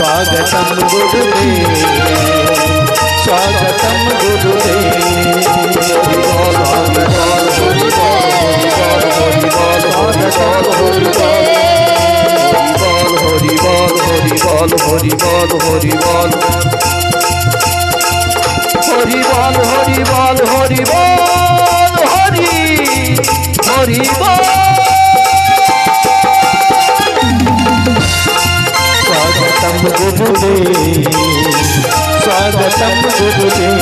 स्वागतम गुरुदेव स्वागतम गुरुदेव हरि बोल हरि बोल हरि बोल हरि बोल हरि बोल हरि बोल हरि बोल हरि हरि बोल স্বাগতম গুরুদেব স্বাগতম গুরুদেব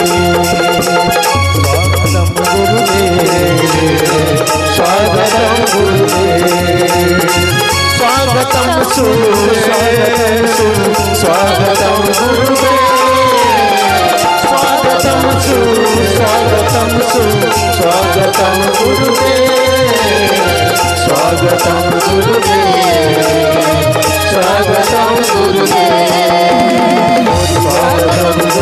স্বাগতম গুরুদেব স্বাগতম গুরুদেব স্বাগতম সু স্বাগতম সু স্বাগতম গুরুদেব স্বাগতম সু স্বাগতম সু স্বাগতম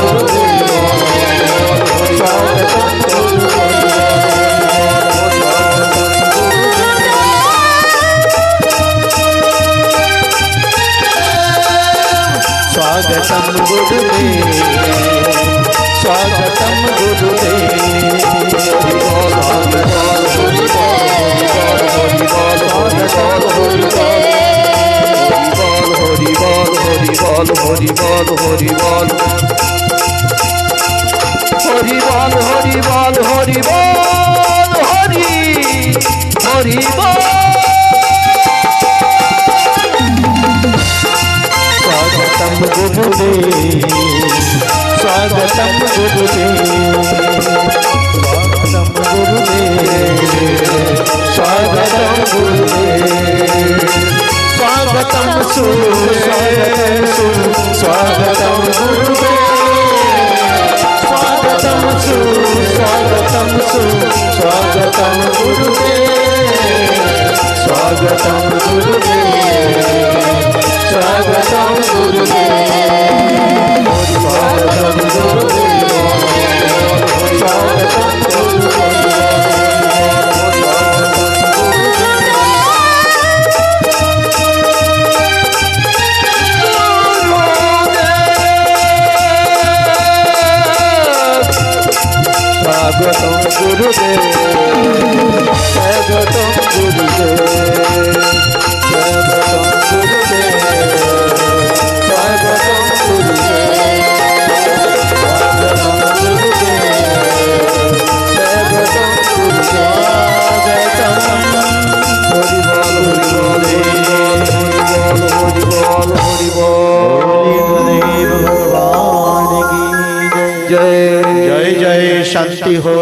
গুরুদেব স্বাগতম গুরুদেব স্বাগতম গুরুদেব স্বাগতম গুরুদেব স্বাগতম স্বাগতম গুরুদেব স্বাগতম বল, হরি বল হরি বল। হরি বল হরি বল হরি বল, হরি হরি বল। স্বাগতম গুরুদেব স্বাগতম গুরুদেব। স্বাগতম গুরুদেব স্বাগতম সু স্বাগতম সু স্বাগতম গুরুদেব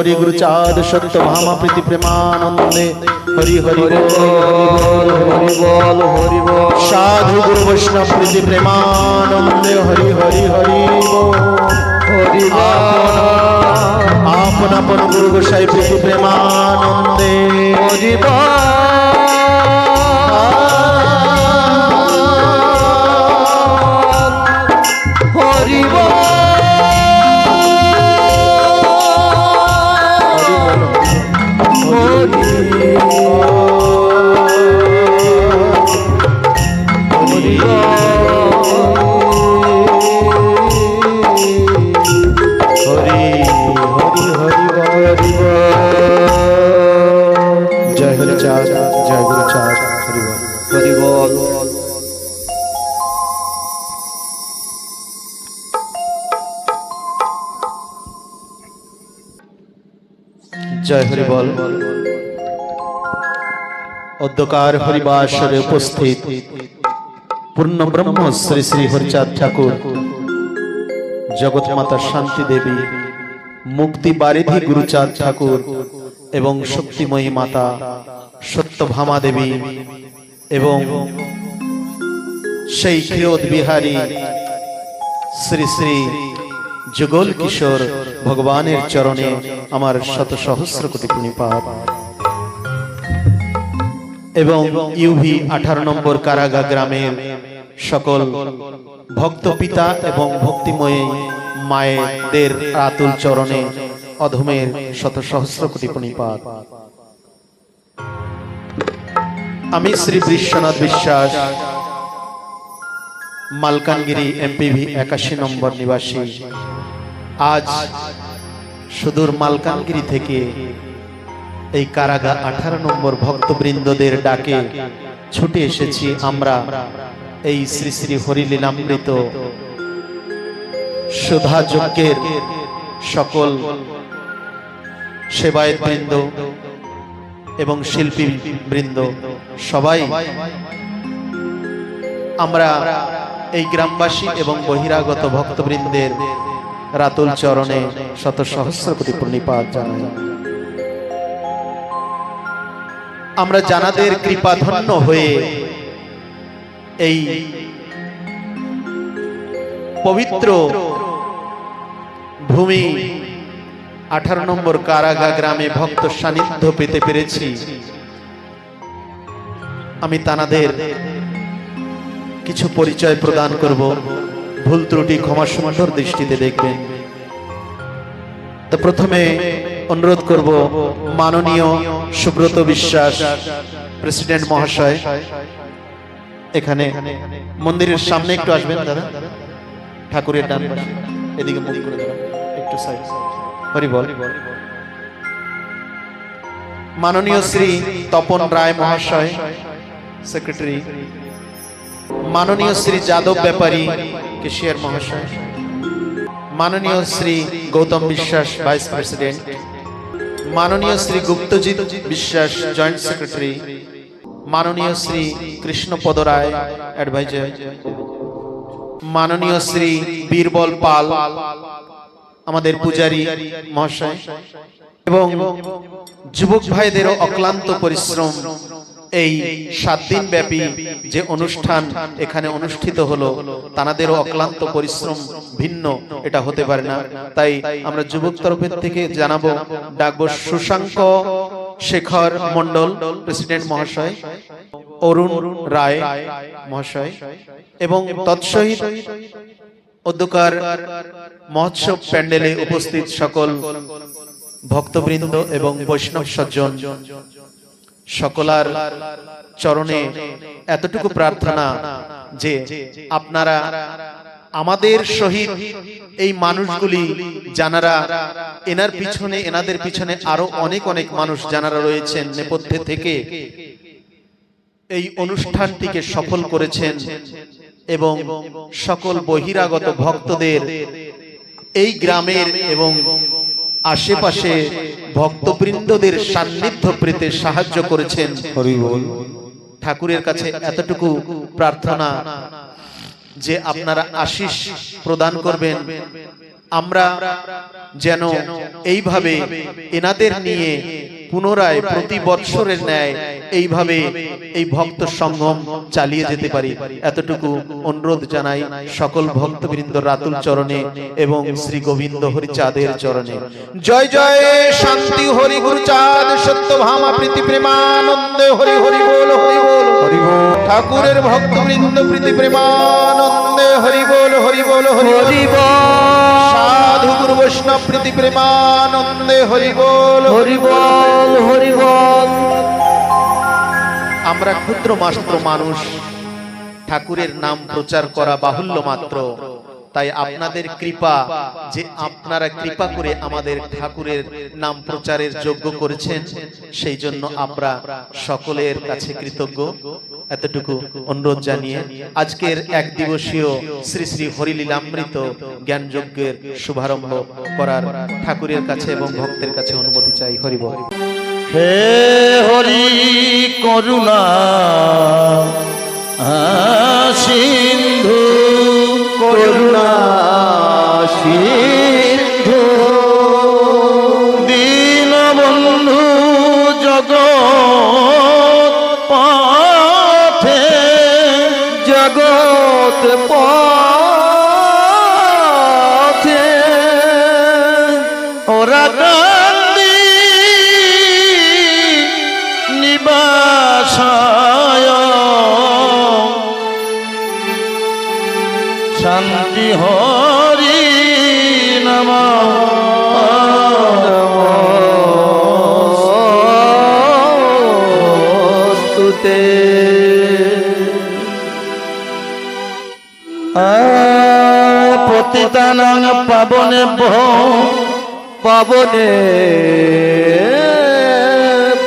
হরি গুরুচাঁদ সত্য ভামা প্রীতি প্রেমানন্দে। হরি হরি হরি বল বল হরি বল হরি বল। সাধু গুরু বৈষ্ণব প্রীতি প্রেমানন্দে হরি হরি হরি হরি আপন আপন গুরু গোসাই প্রীতি প্রেমানন্দে। হরি বল। বল অধ্যকার হরিবাসরে উপস্থিত। পূর্ণ ব্রহ্ম শ্রী শ্রী হরিচাঁদ ঠাকুর। জগৎ মাতা শান্তি দেবী মুক্তি বারিধি গুরুচাঁদ ঠাকুর এবং শক্তিময়ী মাতা সত্যভামা দেবী এবং সেই ক্ষীরোদ বিহারী শ্রী শ্রী যুগল কিশোর ভগবানের চরণে আমার শত সহস্র কোটি প্রণিপাত। এবং ইউভি আঠারো নম্বর কারাগা গ্রামের সকল ভক্ত পিতা এবং ভক্তিময়ী মায়েদের আতুল চরণে অধমের শত সহস্র কোটি প্রণিপাত আমি শ্রী বিশ্বনাথ বিশ্বাস, মালকানগিরি এমপিভি একাশি নম্বর নিবাসী। আজ সুদূর মালকানগিরি থেকে এই কারাগা আঠারো নম্বর ভক্তবৃন্দদের ডাকে, ছুটে এসেছি আমরা। এই শ্রী শ্রী হরিলীলামৃত সুধা যজ্ঞের সকল সেবায়ত বৃন্দ এবং শিল্পী বৃন্দ সবাই আমরা এই গ্রামবাসী এবং বহিরাগত ভক্তবৃন্দের রাতুল চরণে শত সহস্র কোটি প্রণিপাত জানাই। আমরা জানাদের কৃপাধন্য হয়ে এই পবিত্র ভূমি আঠারো নম্বর কারাগা গ্রামে ভক্ত সান্নিধ্য পেতে পেরেছি। আমি তানাদের কিছু পরিচয় প্রদান করব। ভুল ত্রুটি ক্ষমা সুন্দর দৃষ্টিতে দেখবেন। তো প্রথমে অনুরোধ করব মাননীয় সুব্রত বিশ্বাস, প্রেসিডেন্ট মহাশয়, এখানে মন্দিরের সামনে একটু আসবেন দাদা। ঠাকুরের ডান পাশে, এদিকে মুখ করে দাঁড়ান, একটু সাইড হরি বল। মাননীয় শ্রী তপন রায় মহাশয় সেক্রেটারি মাননীয় শ্রী যাদব ব্যাপারী কেশিয়ার মহাশয়। মাননীয় শ্রী গৌতম বিশ্বাস ভাইস প্রেসিডেন্ট মাননীয় শ্রী গুপ্তজিৎ বিশ্বাস জয়েন্ট সেক্রেটারি, মাননীয় শ্রী কৃষ্ণপদ রায় অ্যাডভাইজার, মাননীয় শ্রী বীরবল পাল, আমাদের পূজারী মহাশয়, এবং যুবক ভাইদেরও অক্লান্ত পরিশ্রম এই সাত দিন ব্যাপী যে অনুষ্ঠান এখানে অনুষ্ঠিত হলো, তানাদেরও অক্লান্ত পরিশ্রম ভিন্ন এটা হতে পারে না। তাই আমরা যুবক তরফের থেকে জানাব ডাকবো সুশাঙ্ক শেখর মন্ডল প্রেসিডেন্ট মহাশয়, অরুণ রায় মহাশয় এবং তৎসহিত অধ্যকার মহোৎসব প্যান্ডেলে উপস্থিত সকল ভক্তবৃন্দ এবং বৈষ্ণব সজ্জন। সকলার চরণে এতটুকু প্রার্থনা যে আপনারা আমাদের সহিত এই মানুষগুলি জানারা এনার পিছনে, এনাদের পিছনে আরও অনেক অনেক মানুষ জানারা রয়েছেন নেপথ্যে থেকে, এই অনুষ্ঠানটিকে সফল করেছেন এবং সকল বহিরাগত ভক্তদের এই গ্রামের এবং আশেপাশে ভক্তবৃন্দদের সান্নিধ্য পেতে সাহায্য করেছেন। হরি বল। ঠাকুরের কাছে এতটুকু প্রার্থনা যে আপনারা আশিস প্রদান করবেন। আমরা যেন এইভাবে এনাদের নিয়ে পুনরায় প্রতি বৎসরের ন্যায় এইভাবে এই ভক্ত সঙ্গম চালিয়ে যেতে পারি। এতটুকু অনুরোধ জানাই সকল ভক্তবৃন্দ রাতুল চরণে এবং শ্রী গোবিন্দ হরিচাঁদের চরণে। জয় জয় শান্তি হরি গুরু চাঁদ সত্য ভামা প্রীতি প্রেমানন্দে হরি হরি বল হরি বল। হরি বল। ঠাকুরের ভক্তবৃন্দ প্রীতি প্রেমানন্দে হরি বল হরি বল হরি হরি বল। সাধু গুরু বৈষ্ণব প্রীতি প্রেমানন্দে হরি বল। হরি বল। হরি বল। আমরা ক্ষুদ্র মাত্র মানুষ। ঠাকুরের নাম প্রচার করা বাহুল্য মাত্র। তাই আপনাদের কৃপা, যে আপনারা কৃপা করে আমাদের ঠাকুরের নাম প্রচারের যোগ্য করেছেন, সেই জন্য আমরা সকলের কাছে কৃতজ্ঞ। এতটুকু অনুরোধ জানিয়ে আজকের এক দিবসীয় শ্রী শ্রী হরিলীলামৃত জ্ঞান যজ্ঞের শুভারম্ভ করার ঠাকুরের কাছে এবং ভক্তের কাছে অনুমতি চাই। হরিবল হে হরি করুণা সিন্ধু করুণা সিন্ধু দীনবন্ধু জগৎ পথে জগৎ পথে পতিতানাং পাবনে ভো পাবনে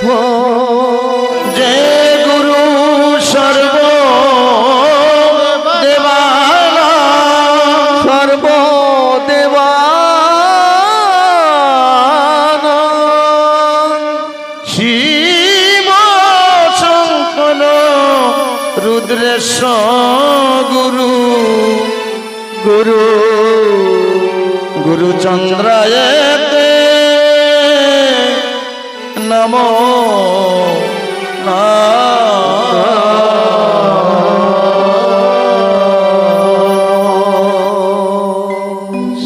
ভো যে গুরু সর্ব দেবানা সর্ব দেবানা। শিব শঙ্কর রুদ্রেশ গুরু গুরু চন্দ্রায়তে নম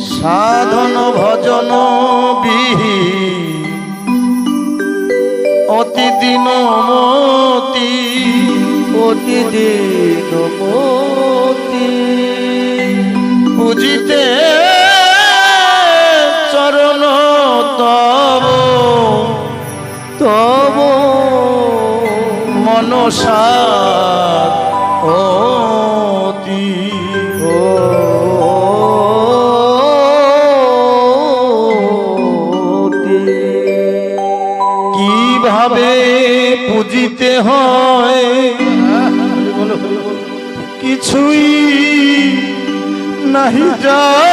সাধন ভজন বিহি। অতি দিন মতি। অতি দিন মতি। বুঝিতে মনসাত অতি কীভাবে পুজিতে হয়? কিছুই নাহি জানি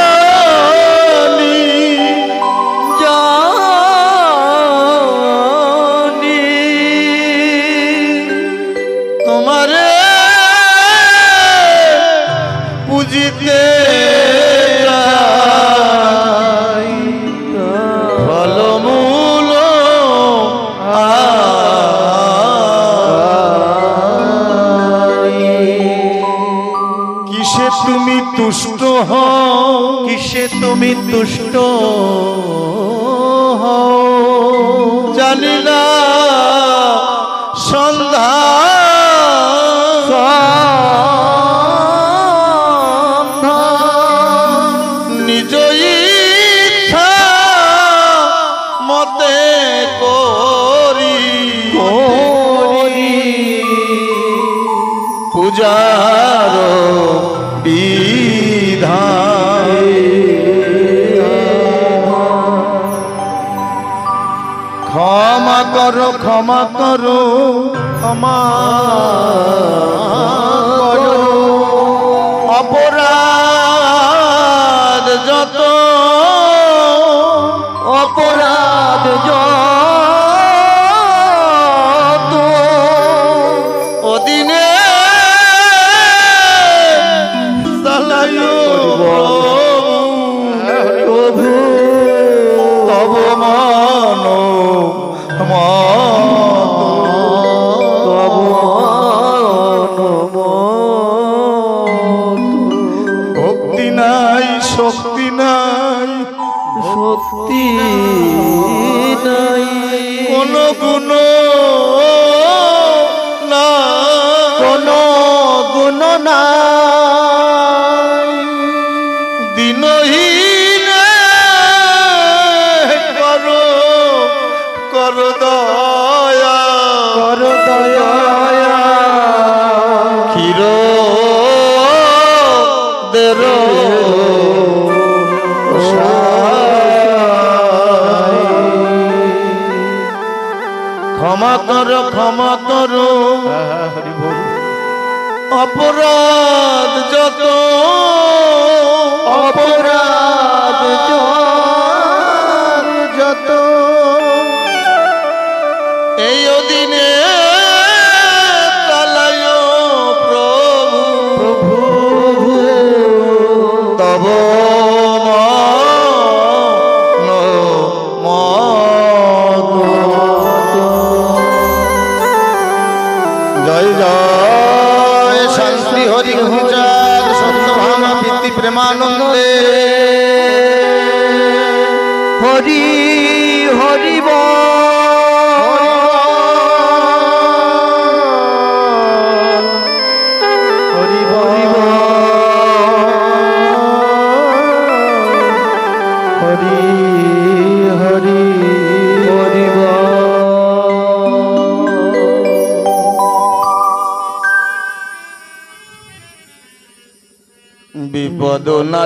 ফলমূল কিসে তুমি তুষ্ট হও? কিসে তুমি তুষ্ট ক্ষমা করো ক্ষমা shock ক্ষমা কর ক্ষমা করো অপরাধ যত অপরাধ যত। এই অদিনে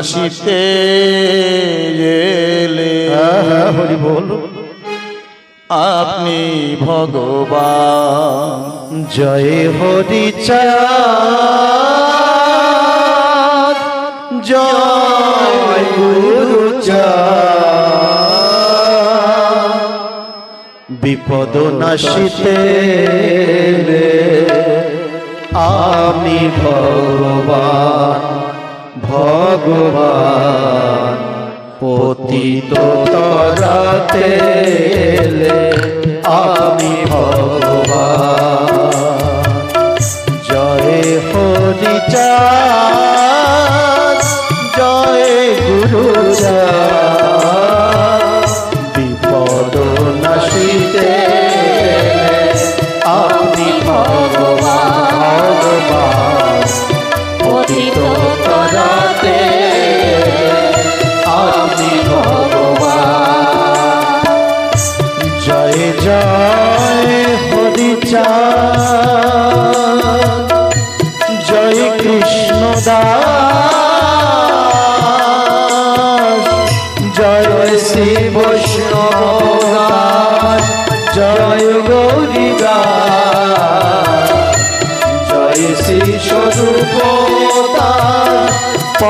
বিপদ নাশিতে এলে হ্যাঁ, হরি বল। আপনি ভগবান। জয় হরি চাঁদ। জয় গুরু বিপদ নাশিতে আমি ভগবান। ভগবান পতিত তরাতে আমি ভগবান। জয় হরি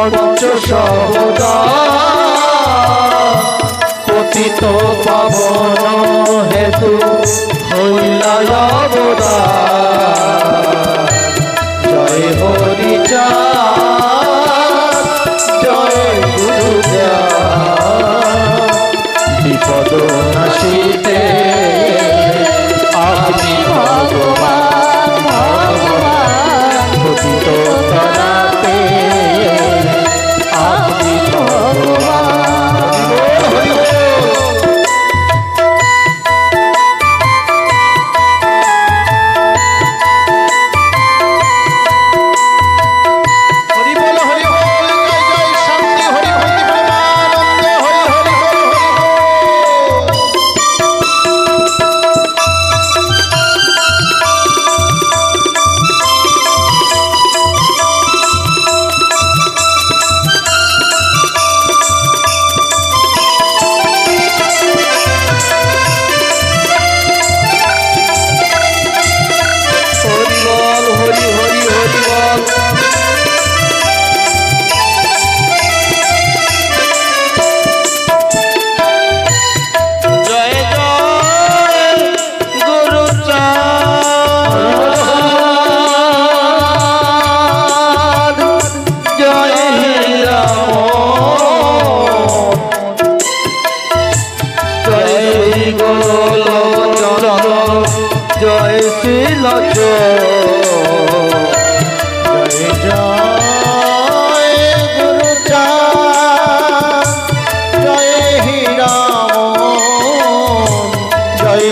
পঞ্চ সহদা পতিত পাবন হেতু হইলা অবদান। জয় হরি চাঁদ, জয় গুরু বিপদ নাশিতে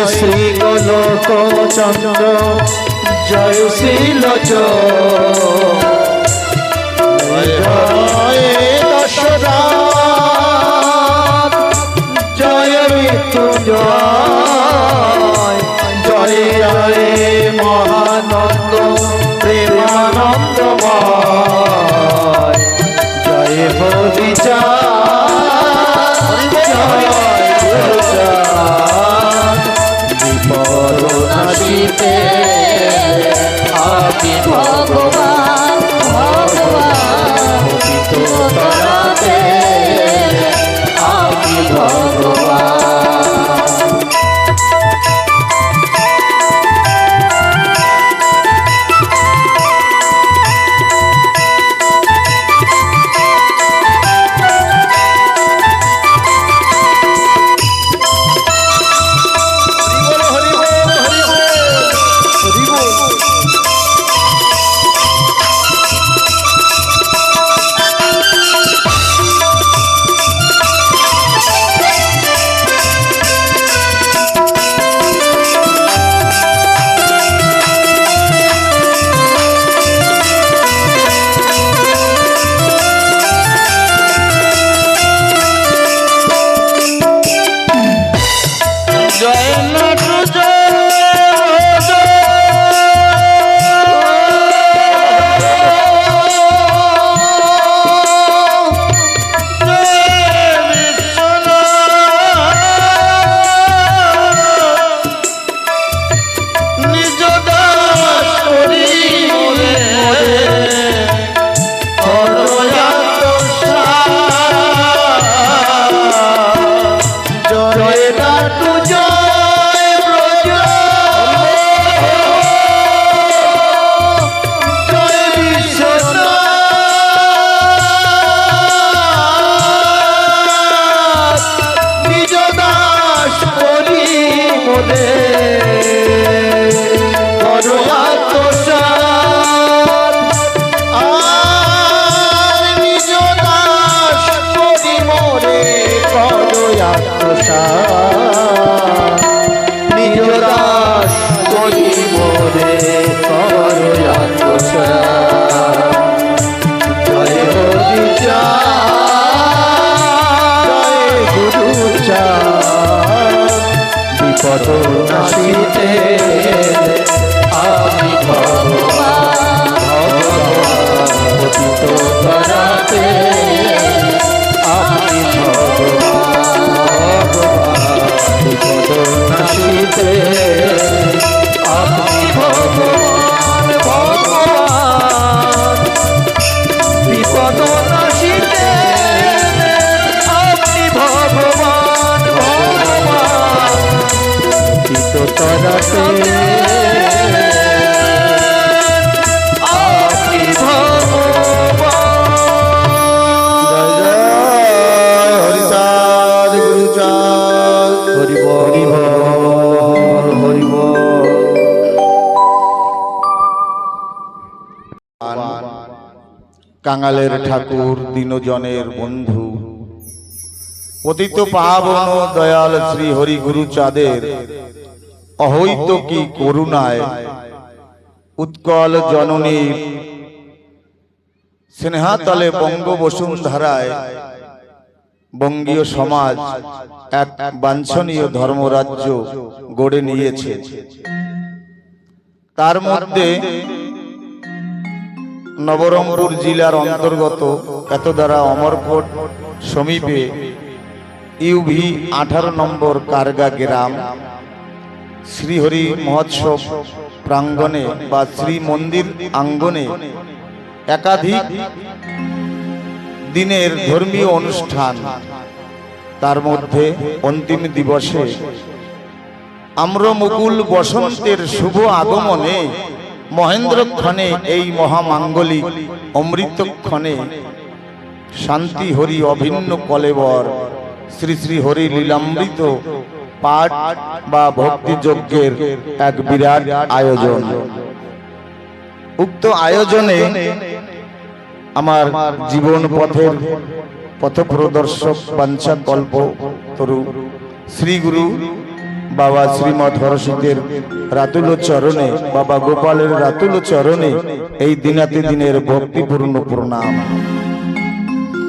শ্রী গোলক চন্দ্র জয় শ্রীলচ জয় জয় মৃত্যু জয় আপনি ভগবান বিপদ কাঙালের ঠাকুর, দিনজনের বন্ধু। পতিত পাবন দয়াল শ্রী হরি গুরু চাঁদের, অহৈত কি করুণায়। উৎকল জননীর স্নেহাতলে বঙ্গ বসুন্ধরায় বঙ্গীয় সমাজ এক বাঞ্ছনীয় ধর্মরাজ্য গড়ে নিয়েছে। তার মধ্যে নবরঙ্গপুর জেলার অন্তর্গত এতদ্বারা অমরকোট সমীপে ইউভি আঠারো নম্বর কারগা গ্রাম। শ্রীহরি মহোৎসব প্রাঙ্গণে বা শ্রী মন্দির আঙ্গনে একাধিক দিনের ধর্মীয় অনুষ্ঠান। তার মধ্যে অন্তিম দিবসে আম্রমুকুল বসন্তের শুভ আগমনে মহেন্দ্রক্ষণে এই মহামাঙ্গলিক অমৃতক্ষণে শান্তি হরি অভিন্ন কলেবর, শ্রী শ্রী হরি লীলামৃত পাঠ বা ভক্তি যজ্ঞের এক বিরাট আয়োজন। উক্ত আয়োজনে আমার জীবন পথের পথপ্রদর্শক বাঞ্ছা কল্প তরু, শ্রী গুরু বাবা শ্রীমৎ হরসিদের রাতুল চরণে বাবা গোপালের রাতুল চরণে এই দিনাতি দিনের ভক্তিপূর্ণ প্রণাম।